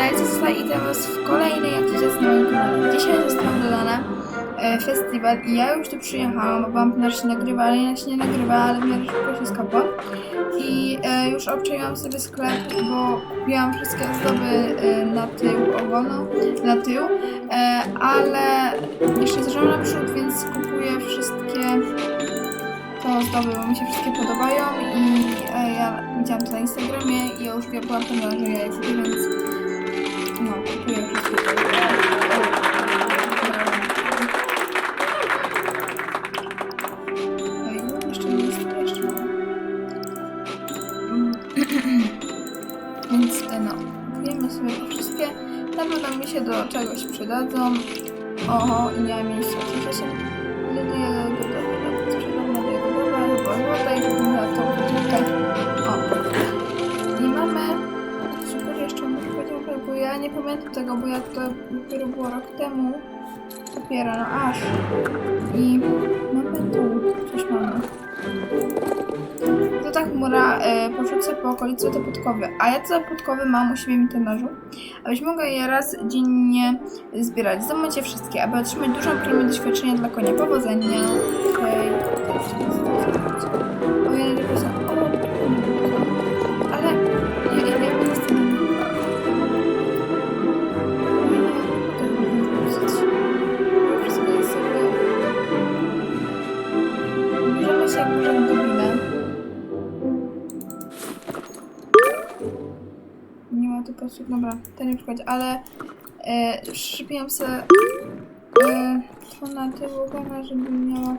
oglądajcie zostaje itemy w kolejnej akcji z moim kanale. Dzisiaj zostało dodane e, festiwal i ja już tu przyjechałam, bo byłam na się nagrywa, ale ja się nie nagrywa, ale w miarę szybko się skapła. I e, już obczaiłam sobie sklep, bo kupiłam wszystkie ozdoby e, na tył ogonu, na tył, e, ale jeszcze zjeżdżam naprzód, więc kupuję wszystkie te ozdoby, bo mi się wszystkie podobają i e, ja widziałam to na Instagramie i ja już byłam pewna, że ja je więc Więc no, kupujemy sobie te wszystkie. Na pewno mi się do czegoś przydadzą. Oho, i nie mam miejsca. Co się tego, bo ja to dopiero było rok temu. Dopiero, no aż. I mamy tu, coś mamy. To ta chmura y, e, po okolicy te podkowy, a ja te podkowy mam u siebie w internerzu, abyś mogła je raz dziennie zbierać. Zamówię wszystkie, aby otrzymać dużą premię doświadczenia dla konia. Powodzenia! Okej, o 1%. Posłów, dobra, to nie przychodzi, ale e, szypiłam sobie e, to na tył ogona, żeby miała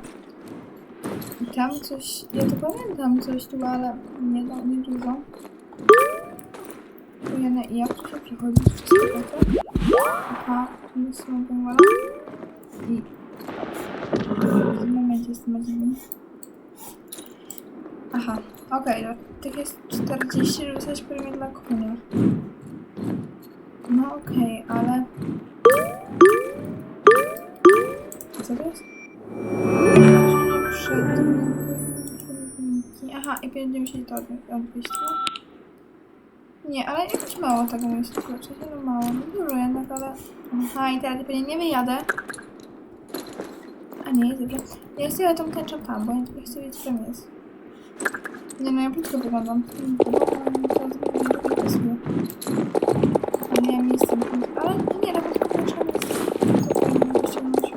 tam coś, ja to pamiętam coś tu, ale nie, da- nie dużo. Ujene, i jak tu to? Aha, tu jest mogę i w tym momencie jestem dziwny. Aha, okej, okay, tych jest 40, żeby dostać premię dla konia. Okej, ale... Co to jest? Aha, i będziemy się to no. Nie, ale jakoś mało tego jest. Kurczę, no mało. No dużo jednak, ale... Aha, i teraz pewnie nie wyjadę. A nie, jest dobrze. Ja sobie tą tęczę tam, bo ja chcę wiedzieć, czym jest. Nie no, ja brzydko wyglądam. Mm, Teraz zrobię nie, ja nie jestem. Ale nie, nawet tylko trzeba powinno ściągnąć.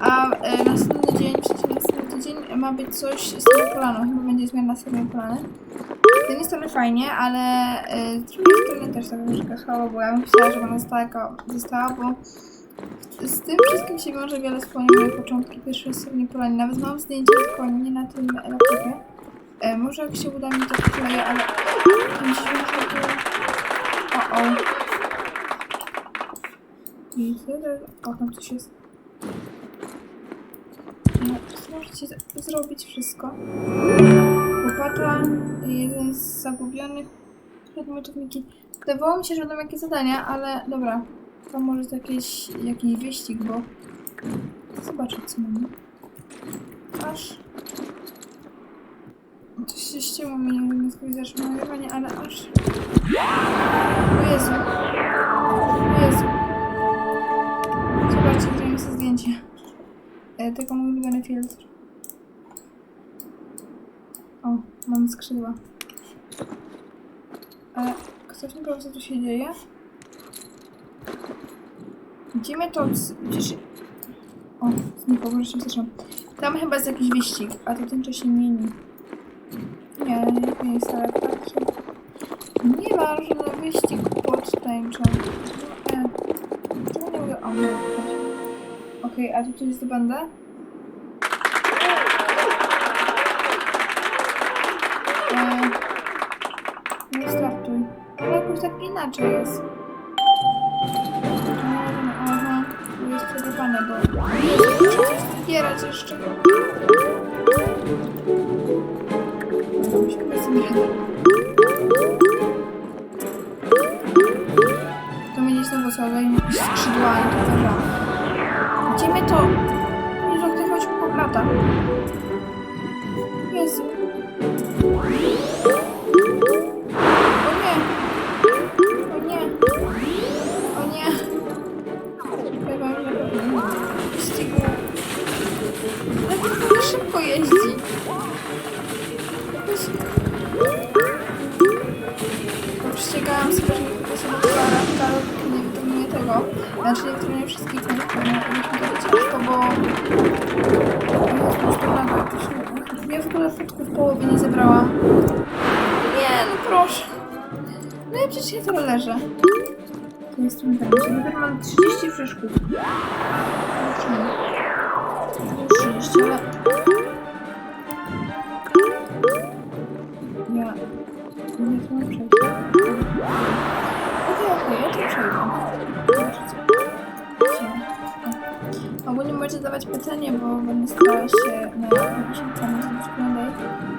A e, następny dzień, przecież następny tydzień ma być coś z tego planu. Chyba będzie zmiana sobie plany. Z jednej strony fajnie, ale e, z drugiej strony też tak troszkę słabo, bo ja bym chciała, żeby ona została, jako, została bo z tym wszystkim się wiąże wiele wspomnień moje początki pierwszej serii polani. Nawet mam zdjęcie z koni na tym laptopie. E, może jak się uda mi to wkleję, ale myślę, że to... O. I tyle... O, tam coś jest. No, możecie zrobić wszystko. Łopata, jeden z zagubionych przedmiotów Miki. Wydawało mi się, że będą jakieś zadania, ale dobra. To może to jakiś, jakiś wyścig, bo... Zobaczyć co mamy. Aż... Się ścięło mi, zaczęło nagrywanie, ale aż... O Jezu. O Jezu. Zobaczcie, zrobimy sobie zdjęcie. E, tylko mój ulubiony filtr. O, mam skrzydła. Ale ktoś nie powie, co tu się dzieje? Gdzie to... Gdzieś... O, znikło, się zaczęłam. Tam chyba jest jakiś wyścig, a to tęcza się mieni. Nie, nie jest tak, patrzę. Nieważne, wyścig pod tęczą. Czemu nie mogę... O, nie pokazać. Okej, a tu coś zdobędę? E, nie startuj. Ale jakoś tak inaczej jest. Aha, tu jest przerywane, bo coś zbierać jeszcze. To będzie znowu co, dajmy jakieś skrzydła i to wyża. Gdzie mnie to? Nie zaktywować po lata. 30 przeszkód. Zobaczymy. 30, ale... Ja... Nie mam przejść. Okej, okej, ja to przejdę. Ogólnie możecie zadawać pytanie, bo będę starała się na naszym kanale zrobić.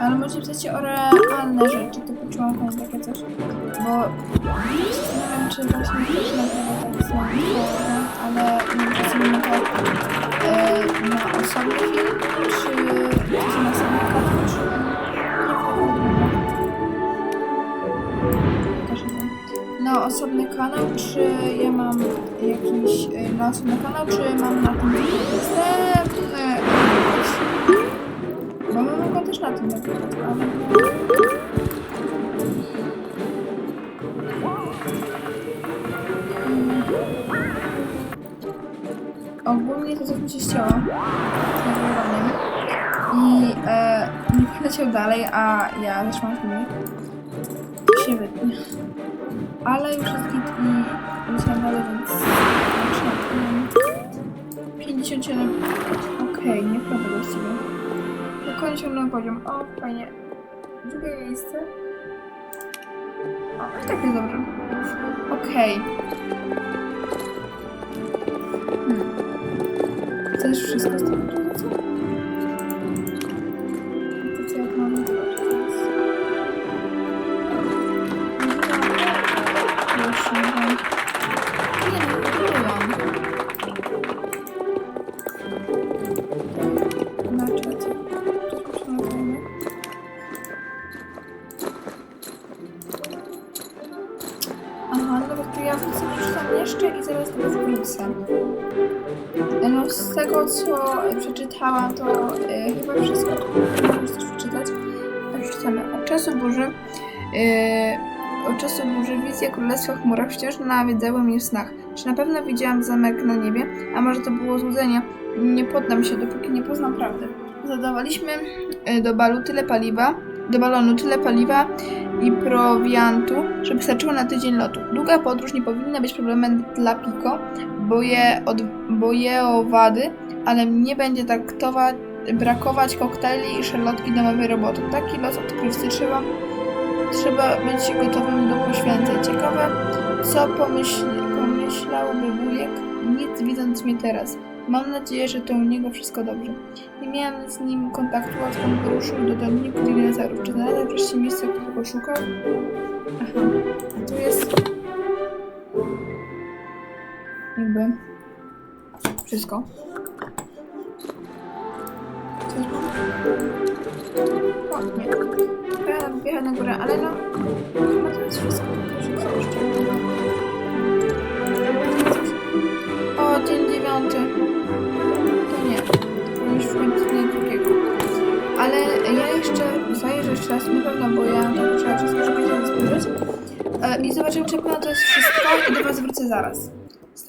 Ale możecie się o realne rzeczy, typu członka i takie coś. Bo zastanawiam, czy właśnie też nagrywać ale na to e, na osobny film, czy na samym kanale, czy. Na osobny kanał, czy ja mam jakiś e, na osobny kanał, czy mam na tym jakoś. Bo my mogę też na tym ale... Ogólnie to mi się z nagrywaniem i e, nie poleciał dalej, a ja zaczęłam filmik. Się wytnie. Ale już jest git i leciałam dalej, więc... zaczynam. 57. Okej, nie wchodzę właściwie. Dokończył poziom. O, fajnie. Drugie miejsce. O, i tak jest dobrze. Okej. Hmm. Królestwa w chmurach wciąż nawiedzały mnie w snach. Czy na pewno widziałam zamek na niebie? A może to było złudzenie? Nie poddam się, dopóki nie poznam prawdy. Zadawaliśmy e, do balu tyle paliwa, do balonu tyle paliwa i prowiantu, żeby starczyło na tydzień lotu. Długa podróż nie powinna być problemem dla Pico, bo je, od, bo je owady, ale nie będzie traktować, brakować koktajli i szarlotki domowej roboty. Taki los odkrywcy trzeba, trzeba być gotowym do poświęceń. Ciekawe, co pomyśl, pomyślałby wujek, nic widząc mnie teraz. Mam nadzieję, że to u niego wszystko dobrze. Nie miałam z nim kontaktu, odkąd wyruszył do domniku dinozaurów. Czy znalazłem wreszcie miejsce, którego szukał? Aha, tu jest... Jakby... Wszystko. O, nie. Wjechać na górę, ale no... Chyba to jest wszystko. Proszę, co jeszcze? O, dzień dziewiąty. To nie. To już w końcu dnia drugiego. Ale ja jeszcze zajrzę jeszcze raz na pewno, bo ja to trzeba wszystko szybko się spojrzeć. E, I zobaczymy, czy to jest wszystko i do Was wrócę zaraz.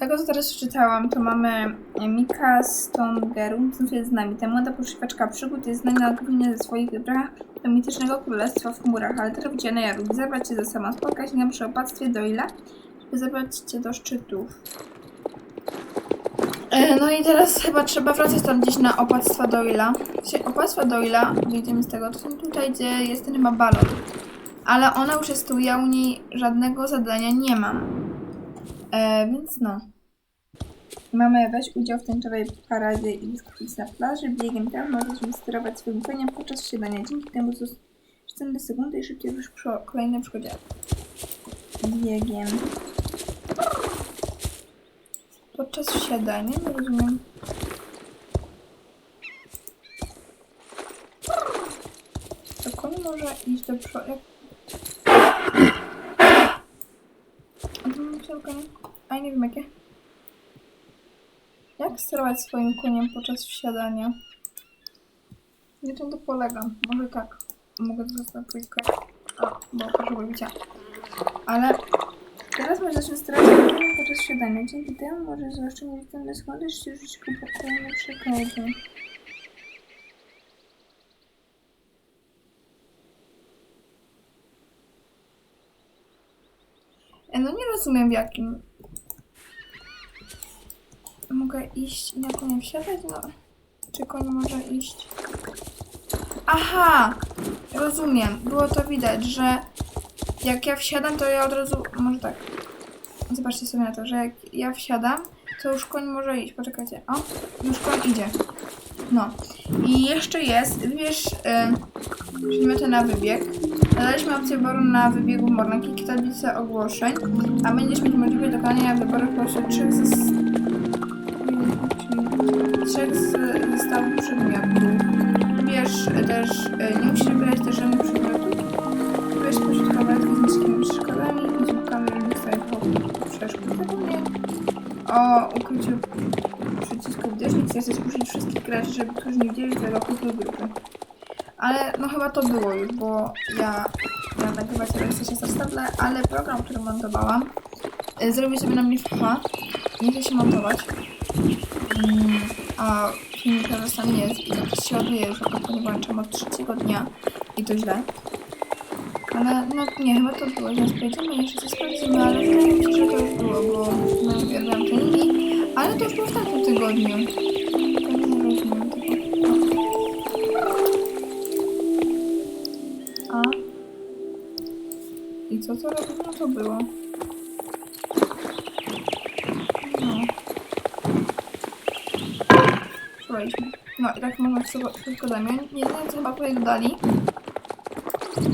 Tego, co teraz przeczytałam, to mamy Mika Stongeru, co jest z nami. Ta młoda poszukiwaczka przygód jest znana głównie ze swoich wybrach do mitycznego królestwa w chmurach, ale teraz będzie na jaru. Zabrać cię ze sama, spotkać się przy opactwie Doyla, żeby zabrać cię do szczytów. E, No i teraz chyba trzeba wracać tam gdzieś na opactwa Doyla. Się- Opactwa Doyla, wyjdziemy z tego, to są tutaj, gdzie jest ten chyba balon. Ale ona już jest tu, ja u niej żadnego zadania nie mam. E, więc no. Mamy weź udział w tęczowej paradzie i wyskoczyć na plaży. Biegiem tam możesz sterować swoim koniem podczas wsiadania. Dzięki temu zostaną sekundy i szybciej już kolejnym przychodzie. Biegiem. Podczas wsiadania, nie rozumiem. To koń może iść do przodu. A nie wiem jakie. Jak sterować swoim koniem podczas wsiadania? Nie czym to polega. Może tak. Mogę to trójkę. O, bo proszę bicia. Ale teraz może zacznę starać się podczas śniadania. Dzięki temu możesz zaoszczędzić ten schody, czy rzucić kompletnie przykłady. E, No nie rozumiem w jakim. Mogę iść i na konia wsiadać? No. Czy koń może iść? Aha! Rozumiem. Było to widać, że jak ja wsiadam, to ja od razu. Może tak. Zobaczcie sobie na to, że jak ja wsiadam, to już koń może iść. Poczekajcie. O, już koń idzie. No. I jeszcze jest, wybierz yy, przedmioty na wybieg. Dodaliśmy opcję wyboru na wybiegu morna, kliknij tablicę ogłoszeń, a będziesz mieć możliwość dokonania wyboru spośród trzech z... trzech z zestawów przedmiotów. Wybierz też, y, nie musisz wybierać też żadnych przedmiotów. Wybierz spośród z niskimi przeszkodami i słupkami różnych swoich przeszkód. Zapomnij o ukryciu przycisku widocznic. Jesteś użyć wszystkich graczy, żeby którzy nie widzieli twojego kutu grupy. Ale no chyba to było już, bo ja miałam nagrywać wersję 16 tablet, ale program, który montowałam, y, zrobił sobie na mnie FH. Nie chce się montować. Mm, a filmik teraz tam jest i tak ładuje już, bo nie włączam od trzeciego dnia i to źle. Ale no nie, chyba to było, przejdziemy i jeszcze coś sprawdzimy, ale wydaje mi się, że to już było, bo no, uwielbiam treningi, ale to już było w tamtym tygodniu. Tak nie rozumiem tego. A? I co to robi? No to było. No. Przejdźmy. No i tak można szybko, zamień. Jedyne co chyba tutaj dodali,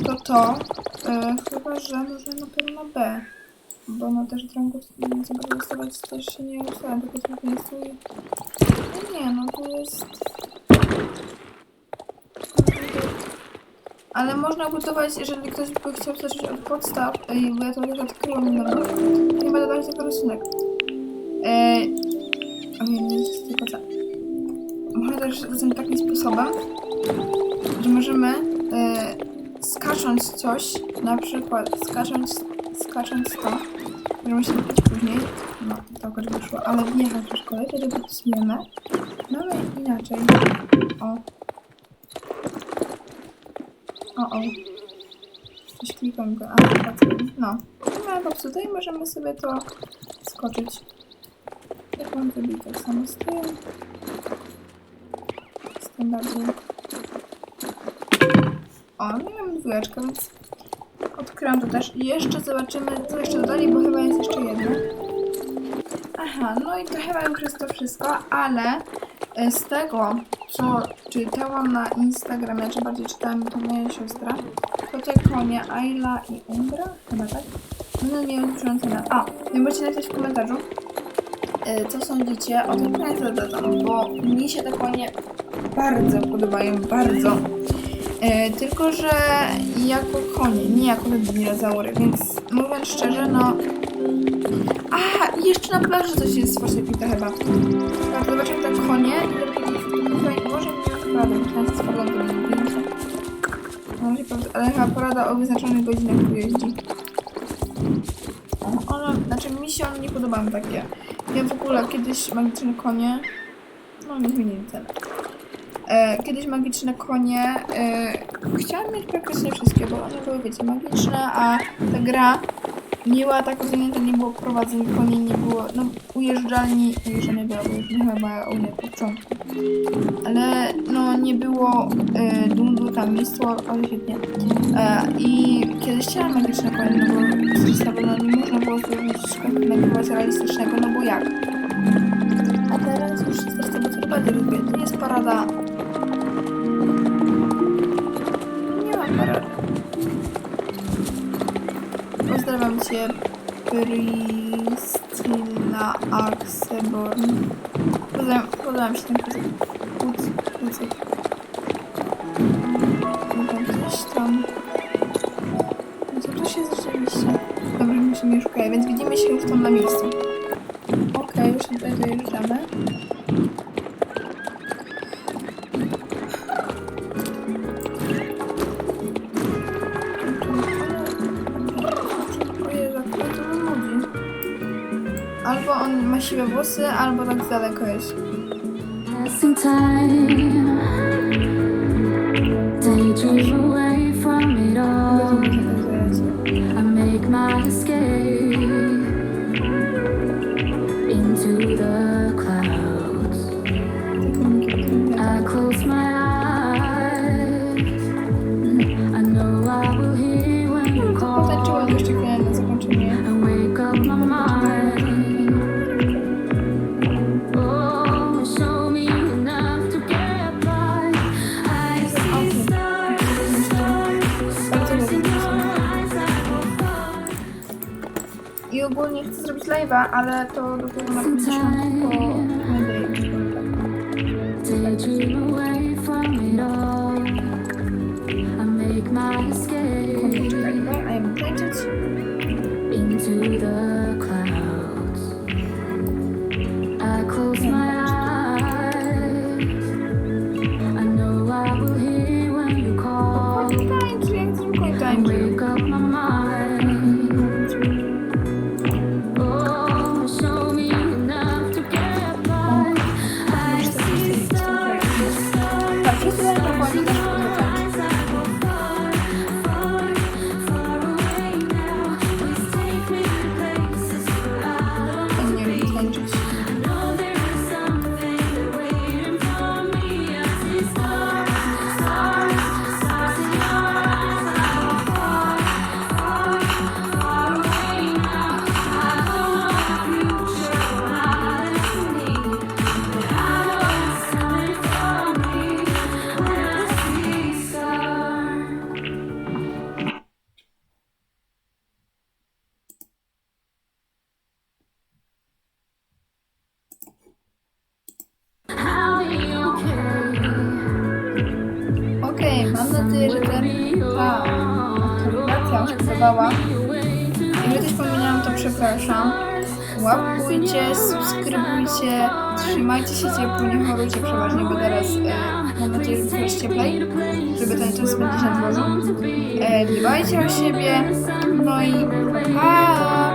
to to, e, chyba, że można na pewno B. Bo no też drągów dostawać też się nie ustałem, tylko tylko nie stoi. No nie, no tu jest... Ale można budować, jeżeli ktoś by chciał zacząć od podstaw, i bo ja to już odkryłam to nie będę dawać tylko rysunek. Też takim sposobem, że możemy e, skacząc coś, na przykład skacząc, skacząc to, możemy się napić później, no to akurat wyszło, ale wjechać w szkole, wtedy dopisujemy. Mamy inaczej. O. O, o. Coś klikam go, a no. Mamy popsute i możemy sobie to skoczyć. Jak mam zrobić tak samo z tym. O, no i mamy dwójeczkę, więc odkryłam to też. I jeszcze zobaczymy, co jeszcze dodali, bo chyba jest jeszcze jedno. Aha, no i to chyba już jest to wszystko, ale e, z tego, co czytałam na Instagramie, czy bardziej czytałam to moja siostra, to te konie Ayla i Umbra, chyba tak, będą miały przynajmniej A, nie możecie napisać w komentarzu, e, co sądzicie o tym konie dodadzą, bo mi się te konie bardzo podobają, bardzo. E, tylko, że jako konie, nie jako dinozaury, więc mówiąc szczerze, no... A, jeszcze na plaży coś jest z forsypita chyba. Tak, zobaczymy te konie i może spadłam do zdjęcia. No, się prawda- ale chyba porada o wyznaczonych godzinach tu jeździ. O, One, znaczy mi się one nie podobają takie. Ja w ogóle kiedyś magiczne konie, no nie zmienili cenę. E, kiedyś magiczne konie. E, chciałam mieć praktycznie wszystkie, bo one były, wiecie, magiczne, a ta gra nie była tak rozwinięta, nie było prowadzeń koni, nie było, no ujeżdżalni, ujeżdżalni była ujeżdżalni chyba u mnie po początku. Ale no nie było e, dundu, tam miejscu, ale świetnie. E, I kiedyś chciałam magiczne konie, no bo z ustawy no, nie można było zrobić nagrywać realistycznego, no bo jak? A teraz już z tego co bardziej lubię. To jest parada Cię, Priscilla Axeborn. Pozdrawiam, pozdrawiam się ten kucyk. Dobra, gdzieś tam. No to tu się rzeczywiście. Dobra, musimy już okej, więc widzimy się już tam na miejscu. Okej, już tutaj dojeżdżamy. On ma siwe włosy, albo tak z daleko jest. Time, daydream ale to dopiero na 50 po Monday. Daydream away from it all. I make my escape Czekaj, a ja będę tańczyć. Się podobała. Jeżeli coś pominiałam, to przepraszam. Łapkujcie, subskrybujcie, trzymajcie się ciepło, nie chorujcie przeważnie, bo teraz e, mam nadzieję, że coraz cieplej, żeby ten czas spędzić na dworzu. E, dbajcie o siebie, no i pa!